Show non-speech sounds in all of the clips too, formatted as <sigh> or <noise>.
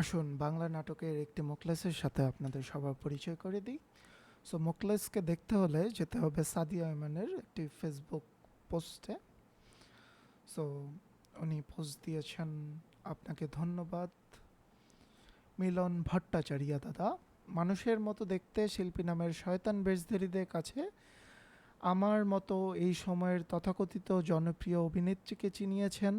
আসুন, বাংলা নাটকের একটি মোকলেসের সাথে আপনাদের সবার পরিচয় করে দিই। সো মোকলেসকে দেখতে হলে যেতে হবে সাদিয়া ইমানের একটি ফেসবুক পোস্টে। সো উনি পোস্ট দিয়েছেন, আপনাকে ধন্যবাদ। মিলন ভট্টাচার্য দাদা, মানুষের মতো দেখতে শিল্পী নামের শয়তান বেশধারীদের কাছে আমার মতো এই সময়ের তথাকথিত জনপ্রিয় অভিনেত্রীকে চিনিয়েছেন।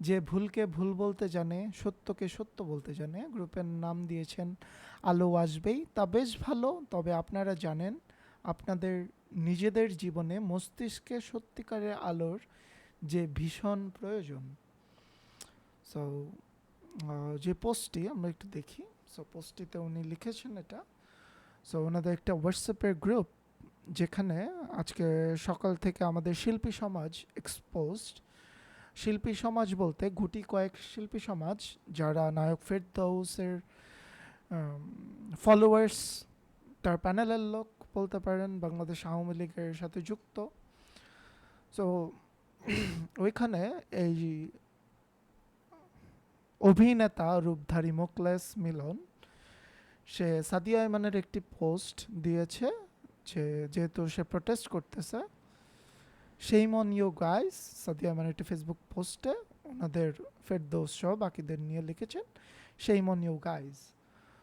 যে ভুলকে ভুল বলতে জানে, সত্যকে সত্য বলতে জানে, গ্রুপের নাম দিয়েছেন আলো আসবেই। তা বেশ ভালো, তবে আপনারা জানেন, আপনাদের নিজেদের জীবনে মস্তিষ্কে সত্যিকারের আলোর যে ভীষণ প্রয়োজন। সো যে পোস্টটি, আমরা একটু দেখি। সো পোস্টটিতে উনি লিখেছেন এটা। সো ওনাদের একটা হোয়াটসঅ্যাপের গ্রুপ যেখানে আজকে সকাল থেকে আমাদের শিল্পী সমাজ এক্সপোজড শিল্পী সমাজ বলতে গুটি কয়েক শিল্পী সমাজ যারা নায়ক ফেরদৌসের ফলোয়ার্স তার প্যানেলের লোক বলতে পারেন, বাংলাদেশ আওয়ামী লীগের সাথে যুক্ত। সো <clears throat> ওইখানে এই অভিনেতা রূপধারী মোকলেস মিলন, সে সাদিয়া ইমানের একটি পোস্ট দিয়েছে যে, যেহেতু সে প্রোটেস্ট করতেছে সেই মন ইউ গাইস সাদিয়া ইমান একটি ফেসবুক পোস্টে ওনাদের ফেরদৌস সহ বাকিদের নিয়ে লিখেছেন সেই মন ইউ গাইস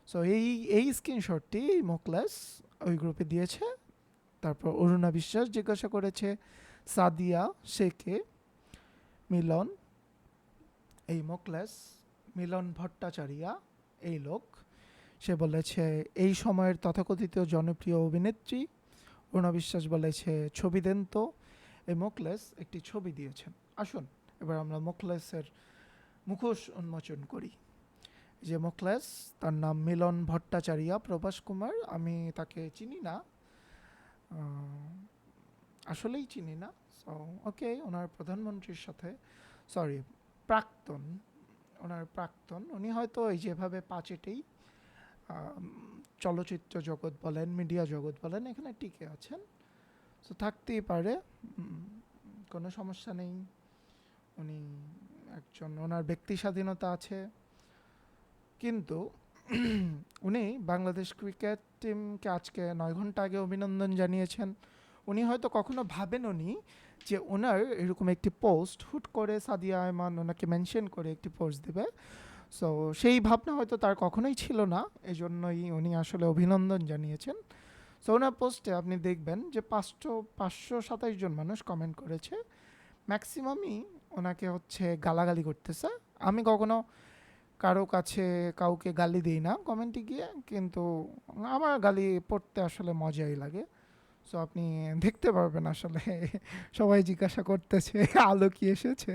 সো এই এই স্ক্রিনশটটি মোকলেস ওই গ্রুপে দিয়েছে। তারপর অরুণা বিশ্বাস জিজ্ঞাসা করেছে, সাদিয়া শেখে মিলন, এই মোকলেস, মিলন ভট্টাচার্যা, এই লোক। সে বলেছে, এই সময়ের তথাকথিত জনপ্রিয় অভিনেত্রী। অরুণা বিশ্বাস বলেছে, ছবি দেন তো। এই মোকলেস একটি ছবি দিয়েছেন। আসুন, এবার আমরা মোকলেসের মুখোশ উন্মোচন করি। যে মোকলেস, তার নাম মিলন ভট্টাচার্যা, প্রভাস কুমার। আমি তাকে চিনি না। আসলেই চিনি না। সো ওকে ওনার প্রধানমন্ত্রীর সাথে সরি প্রাক্তন, ওনার প্রাক্তন। উনি হয়তো এই যেভাবে পাঁচেটেই চলচ্চিত্র জগৎ বলেন, মিডিয়া জগৎ বলেন, এখানে টিকে আছেন। সো থাকতেই পারে। কোনো সমস্যা নেই। উনি একজন, ওনার ব্যক্তি স্বাধীনতা আছে। কিন্তু <clears throat> উনি বাংলাদেশ ক্রিকেট টিমকে আজকে নয় ঘণ্টা আগে অভিনন্দন জানিয়েছেন। উনি হয়তো কখনো ভাবেন উনি যে ওনার এরকম একটি পোস্ট হুট করে সাদিয়া আয়মান ওনাকে মেনশন করে একটি পোস্ট দেবে। সো সেই ভাবনা হয়তো তার কখনোই ছিল না। এজন্যই উনি আসলে অভিনন্দন জানিয়েছেন। সো ওনার পোস্টে আপনি দেখবেন যে পাঁচশো পাঁচশো সাতাশ জন মানুষ কমেন্ট করেছে। ম্যাক্সিমামই ওনাকে হচ্ছে গালাগালি করতেছে। আমি কখনো কারও কাছে কাউকে গালি দিই না কমেন্টে গিয়ে, কিন্তু আমার গালি পড়তে আসলে মজাই লাগে। সো আপনি দেখতে পারবেন আসলে সবাই জিজ্ঞাসা করতেছে, আলো কি এসেছে?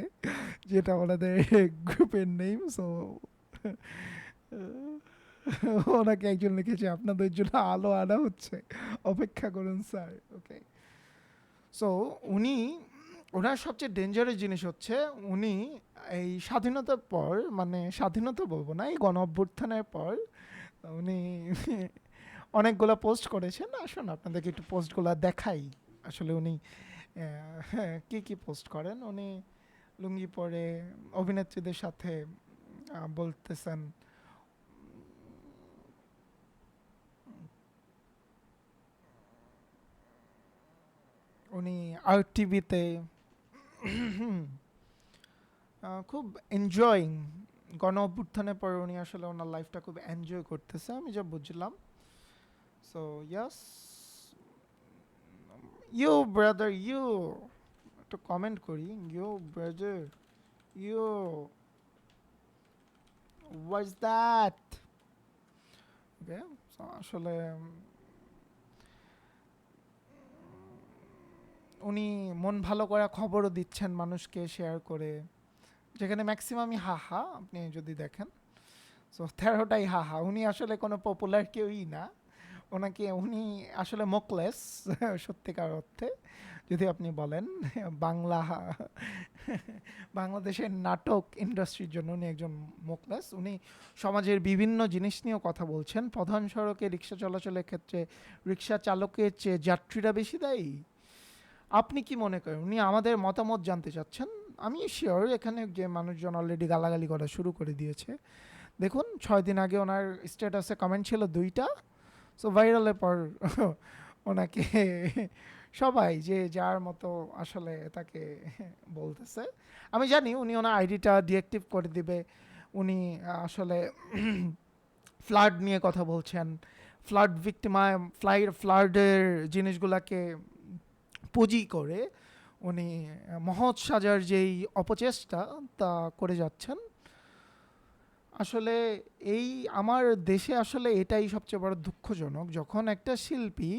যেটা ওনাদের গ্রুপের নেম সো <laughs> ওনাকে একজন লিখেছে, আপনাদের জন্য আলো আনা হচ্ছে। অপেক্ষা করুন, স্যার, ওকে। সো উনি, ওনার সবচেয়ে ডেঞ্জারাস জিনিস হচ্ছে, উনি এই স্বাধীনতার পর মানে স্বাধীনতা বলব না, এই গণ অভ্যুত্থানের পর, উনি <laughs> অনেকগুলো পোস্ট করেছেন। আসুন আপনাদেরকে একটু পোস্টগুলো দেখাই। আসলে উনি কি কি পোস্ট করেন? উনি লুঙ্গি পরে অভিনেত্রীদের সাথে বলতেছেন উনি আর টিভিতে খুব এনজয়িং গণ অভ্যুত্থানের পরে উনি আসলে ওনার লাইফটা খুব এনজয় করতেছে, আমি যা বুঝলাম। So yes you brother you একটু কমেন্ট করি। You brother you was that আসলে উনি মন ভালো করা খবরও দিচ্ছেন মানুষকে শেয়ার করে। যেখানে ম্যাক্সিমামই হা হা আপনি যদি দেখেন। সো তেরোটাই হা হা উনি আসলে কোনো পপুলার কেউই না। ওনাকে উনি আসলে মোকলেস সত্যিকার অর্থে। যদি আপনি বলেন, বাংলা, বাংলাদেশের নাটক ইন্ডাস্ট্রির জন্য উনি একজন মোকলেস উনি সমাজের বিভিন্ন জিনিস নিয়েও কথা বলছেন। প্রধান সড়কে রিক্সা চলাচলের ক্ষেত্রে রিক্সা চালকের চেয়ে যাত্রীরা বেশি দেয়। আপনি কি মনে করেন? উনি আমাদের মতামত জানতে চাচ্ছেন। আমি শিওর এখানে যে মানুষজন অলরেডি গালাগালি করা শুরু করে দিয়েছে। দেখুন, ছয় দিন আগে ওনার স্ট্যাটাসে কমেন্ট ছিল দুইটা। সো ভাইরালের পর <laughs> ওনাকে <laughs> সবাই যে যার মতো আসলে তাকে <laughs> বলতেছে। আমি জানি উনি ওনার আইডিটা ডিঅ্যাক্টিভ করে দিবে। উনি আসলে <clears throat> ফ্লাড নিয়ে কথা বলছেন। ফ্লাড ভিক্টিমায় ফ্লাই ফ্লাডের জিনিসগুলোকে পুঁজি করে উনি মহৎ সাজার যেই অপচেষ্টা তা করে যাচ্ছেন। আসলে এই আমার দেশে আসলে এটাই সবচেয়ে বড় দুঃখজনক। যখন একটা শিল্পী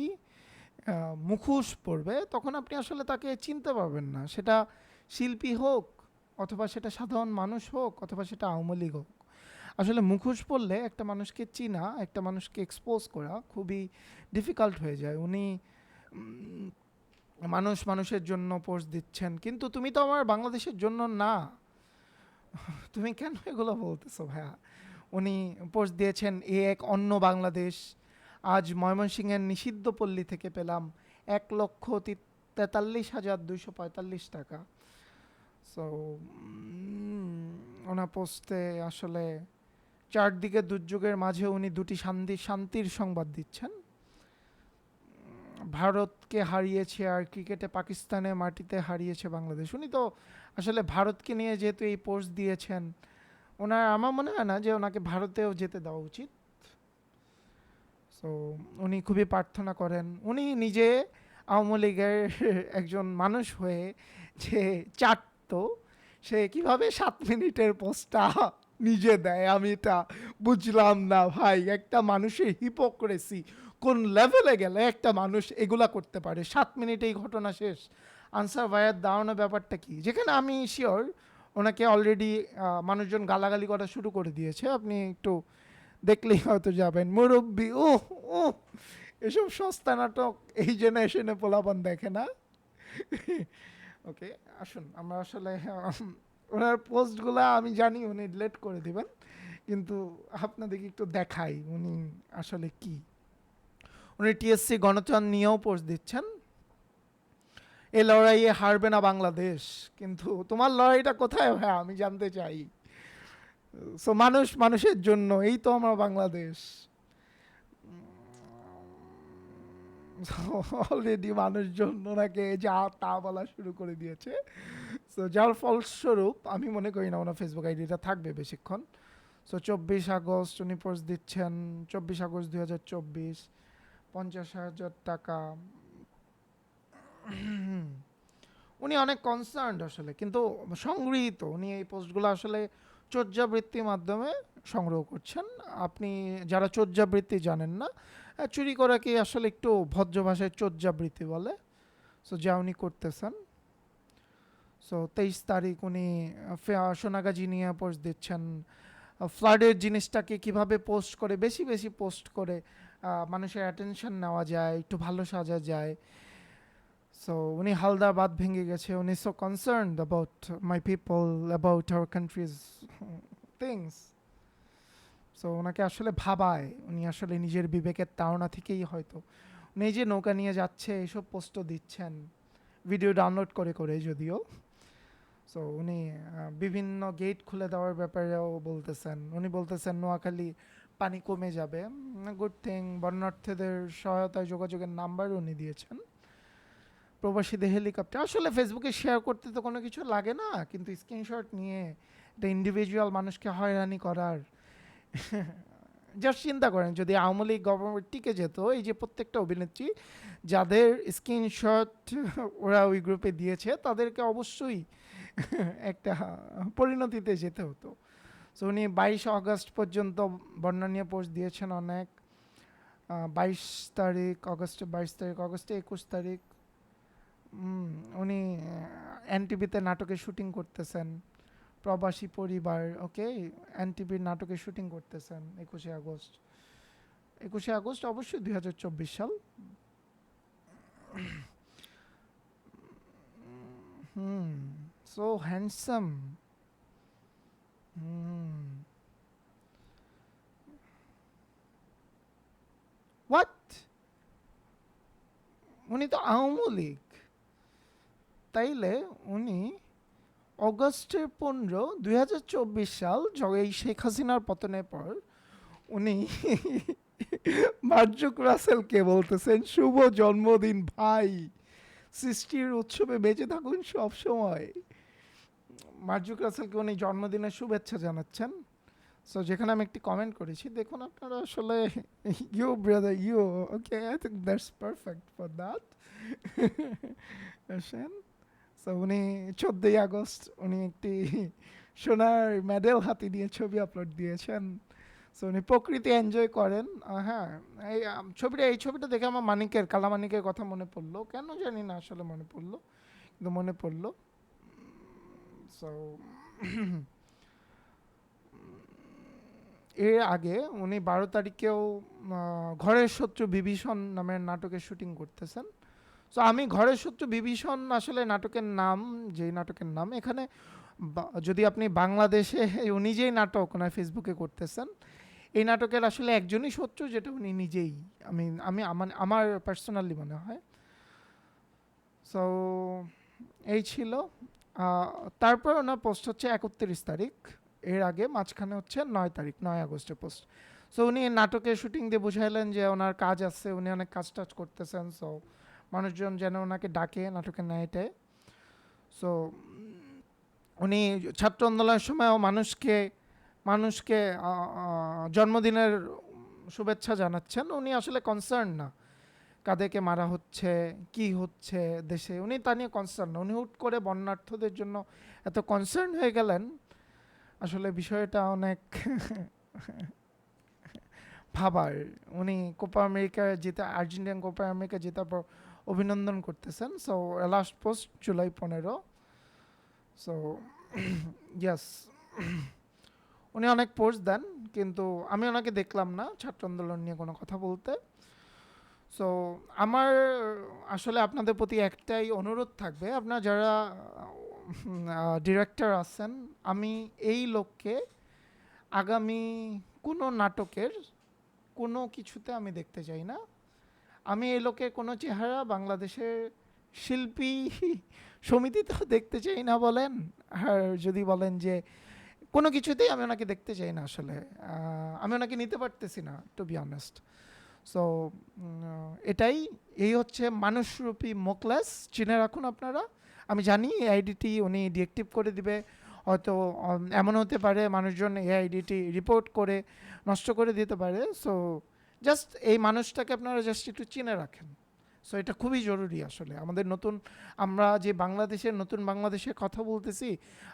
মুখোশ পড়বে তখন আপনি আসলে তাকে চিনতে পারবেন না। সেটা শিল্পী হোক, অথবা সেটা সাধারণ মানুষ হোক, অথবা সেটা আওয়ামী লীগ হোক। আসলে মুখোশ পড়লে একটা মানুষকে চিনা, একটা মানুষকে এক্সপোজ করা খুবই ডিফিকাল্ট হয়ে যায়। উনি মানুষ মানুষের জন্য পোস্ট দিচ্ছেন, কিন্তু তুমি তো আমার বাংলাদেশের জন্য না। <laughs> তুমি কেন এগুলো বলতেছো ভাইয়া? উনি পোস্ট দিয়েছেন, এ এক অন্য বাংলাদেশ। আজ ময়মনসিংহের নিষিদ্ধ পল্লী থেকে পেলাম এক লক্ষ তেতাল্লিশ হাজার দুইশো পঁয়তাল্লিশ টাকা। সো ওনার পোস্টে আসলে চারদিকে দুর্যোগের মাঝে উনি দুটি শান্তি, শান্তির সংবাদ দিচ্ছেন। ভারতকে হারিয়েছে আর ক্রিকেটে পাকিস্তানের মাটিতে হারিয়েছে বাংলাদেশ। উনি তো আসলে ভারতকে নিয়ে যেহেতু এই পোস্ট দিয়েছেন, ওনার আমার মনে হয় না যে ওনাকে ভারতেও যেতে দেওয়া উচিত। সো উনি খুবই প্রার্থনা করেন। উনি নিজে আওয়ামী লীগের একজন মানুষ হয়ে যে চাটতো, সে কীভাবে সাত মিনিটের পোস্টটা নিজে দেয় আমি এটা বুঝলাম না ভাই। একটা মানুষের হিপোক্রেসি কোন লেভেলে গেলে একটা মানুষ এগুলা করতে পারে? সাত মিনিটেই ঘটনা শেষ। আনসার ভাইয়ের দাঁড়ানো ব্যাপারটা কি? যেখানে আমি শিওর ওনাকে অলরেডি মানুষজন গালাগালি করা শুরু করে দিয়েছে। আপনি একটু দেখলেই হয়তো যাবেন। মুরব্বী ও ও এসব সস্তা নাটক এই জেনারেশনে পোলাপান দেখে না? ওকে, আসুন। আমরা আসলে, ওনার পোস্টগুলো আমি জানি, উনি ডিলেট করে দেবেন। কিন্তু আপনাদেরকে একটু দেখাই উনি আসলে কি। উনি টিএসসি গণচান নিয়েও পোস্ট দিচ্ছেন। এই লড়াইয়ে হারবে না বাংলাদেশ, কিন্তু তোমার লড়াইটা কোথায় ভাই? আমি জানতে চাই। সো মানুষ মানুষের জন্য, এই তো আমার বাংলাদেশ। অলরেডি মানুষজন ওনাকে যা তা বলা শুরু করে দিয়েছে। সো যার ফলস্বরূপ, আমি মনে করি না, ওনার ফেসবুক আইডিটা থাকবে বেশিক্ষণ। সো চব্বিশ আগস্ট উনি পোস্ট দিচ্ছেন, চব্বিশ আগস্ট দুই হাজার চব্বিশ। পঞ্চাশ হাজার টাকা। উনি অনেক কনসার্নড আসলে, কিন্তু সংগৃহীত। উনি এই পোস্টগুলো আসলে চর্যাবৃত্তির মাধ্যমে সংগ্রহ করছেন। আপনি যারা চর্যাবৃত্তি জানেন না চুরি করাকে আসলে একটু ভদ্র ভাষায় চর্যাবৃত্তি বলে? সো যা উনি করতেছেন। সো তেইশ তারিখ উনি সোনাগাজী নিয়ে পোস্ট দিচ্ছেন। ফ্লাডের জিনিসটাকে কীভাবে পোস্ট করে, বেশি বেশি পোস্ট করে মানুষের অ্যাটেনশন নেওয়া যায়, একটু ভালো সাজা যায়। সো উনি হালদা বাদ ভেঙে গেছে। উনি so concern about my people about our countries things so ওনাকে আসলে ভাবায়। উনি আসলে নিজের বিবেকের তাড়না থেকেই হয়তো উনি যে নৌকা নিয়ে যাচ্ছে, এসব পোস্টও দিচ্ছেন। ভিডিও ডাউনলোড করে করে যদিও। সো উনি বিভিন্ন গেট খুলে দেওয়ার ব্যাপারেও বলতেছেন। উনি বলতেছেন, নোয়াখালী পানি কমে যাবে। গুড থিং বন্যার্থীদের সহায়তায় যোগাযোগের নাম্বার উনি দিয়েছেন। প্রবাসীদের হেলিকপ্টার। আসলে ফেসবুকে শেয়ার করতে তো কোনো কিছু লাগে না, কিন্তু স্ক্রিনশট নিয়ে একটা ইন্ডিভিজুয়াল মানুষকে হয়রানি করার <laughs> জাস্ট চিন্তা করেন, যদি আওয়ামী লীগ গভর্নমেন্ট টিকে যেত, এই যে প্রত্যেকটা অভিনেত্রী যাদের স্ক্রিনশট <laughs> ওরা ওই গ্রুপে দিয়েছে, তাদেরকে অবশ্যই <laughs> একটা পরিণতিতে যেতে হতো। সো উনি বাইশ আগস্ট পর্যন্ত বন্যা নিয়ে পোস্ট দিয়েছেন অনেক। বাইশ তারিখ অগস্টে বাইশ তারিখ অগস্টে একুশ তারিখ। উনি এনটিভিতে নাটকের শুটিং করতেছেন। প্রবাসী পরিবার, ওকে? এনটিভির নাটকের শুটিং করতেছেন একুশে আগস্ট। একুশে আগস্ট অবশ্যই দুই হাজার চব্বিশ সাল। Hmm so handsome hmm what উনি তো আওয়ামী লীগ তাইলে উনি অগস্টের পনেরো দুই সাল এই শেখ হাসিনার পতনের পর উনি মার্জুক রাসেলকে বলতেছেন শুভ জন্মদিন ভাই সৃষ্টির উৎসবে বেঁচে থাকুন সব সময় মার্জুক রাসেলকে উনি জন্মদিনের শুভেচ্ছা জানাচ্ছেন। সো যেখানে আমি একটি কমেন্ট করেছি, দেখুন আপনারা আসলে you brother you okay I think that's perfect for that আসেন। সো উনি চোদ্দোই আগস্ট, উনি একটি <laughs> সোনার মেডেল হাতে নিয়ে ছবি আপলোড দিয়েছেন। সো উনি প্রকৃতি এনজয় করেন। হ্যাঁ এই ছবিটা এই ছবিটা দেখে আমার মানিকের কালা মানিকের কথা মনে পড়ল। কেন জানি না আসলে মনে পড়ল। কিন্তু মনে পড়ল। সো <clears throat> এর আগে উনি বারো তারিখেও ঘরের শত্রু বিভীষণ নামের নাটকের শুটিং করতেছেন। সো আমি ঘরের শত্রু বিভীষণ আসলে নাটকের নাম, যেই নাটকের নাম, এখানে যদি আপনি বাংলাদেশে, <laughs> উনি যেই নাটক ওনার ফেসবুকে করতেছেন, এই নাটকের আসলে একজনই শত্রু যেটা উনি নিজেই আমি আমি, আমার পার্সোনালি মনে হয়। সো এই ছিল। তারপর ওনার পোস্ট হচ্ছে একত্রিশ তারিখ। এর আগে মাঝখানে হচ্ছে নয় তারিখ, নয় আগস্টে পোস্ট সো উনি নাটকের শুটিং দিয়ে বুঝাইলেন যে ওনার কাজ আছে, উনি অনেক কাজ টাজ করতেছেন সো মানুষজন যেন ওনাকে ডাকে নাটকের নাইটে সো উনি ছাত্র আন্দোলনের সময়ও মানুষকে মানুষকে জন্মদিনের শুভেচ্ছা জানাচ্ছেন। উনি আসলে কনসার্ন না। কাদেরকে মারা হচ্ছে, কি হচ্ছে দেশে? উনি তা নিয়ে কনসার্ন উনি হুট করে বন্যার্থদের জন্য এত কনসার্ন হয়ে গেলেন। আসলে বিষয়টা অনেক ভাবার। উনি কোপা আমেরিকা জিতে আর্জেন্টিনান কোপা আমেরিকা জেতার পর অভিনন্দন করতেছেন। সো লাস্ট পোস্ট জুলাই পনেরো। সো ইয়াস উনি অনেক পোস্ট দেন, কিন্তু আমি ওনাকে দেখলাম না, ছাত্র আন্দোলন নিয়ে কোনো কথা বলতে। সো আমার, আসলে আপনাদের প্রতি একটাই অনুরোধ থাকবে, আপনার যারা ডিরেক্টর আছেন, আমি এই লোককে আগামী কোনো নাটকের কোনো কিছুতে আমি দেখতে চাই না। আমি এই লোকের কোনো চেহারা বাংলাদেশের শিল্পী সমিতিতেও দেখতে চাই না বলেন, আর যদি বলেন যে কোনো কিছুতেই আমি ওনাকে দেখতে চাই না আসলে আমি ওনাকে নিতে পারতেছি না টু বি অনেস্ট সো এটাই, এই হচ্ছে মানুষরূপী মোকলাস, চিনে রাখুন আপনারা। আমি জানি এই আইডিটি উনি ডিএক্টিভ করে দিবে, হয়তো এমন হতে পারে মানুষজন এই আইডিটি রিপোর্ট করে নষ্ট করে দিতে পারে। সো জাস্ট এই মানুষটাকে আপনারা জাস্ট একটু চিনে রাখেন। সো এটা খুবই জরুরি আসলে। আমাদের নতুন, আমরা যে বাংলাদেশের, নতুন বাংলাদেশের কথা বলতেছি,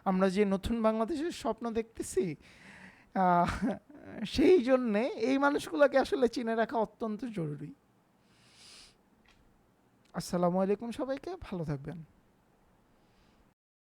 আমরা যে নতুন বাংলাদেশের স্বপ্ন দেখতেছি সেই জন্যে এই মানুষগুলোকে আসলে চিনে রাখা অত্যন্ত জরুরি। আসসালামু আলাইকুম সবাইকে ভালো থাকবেন।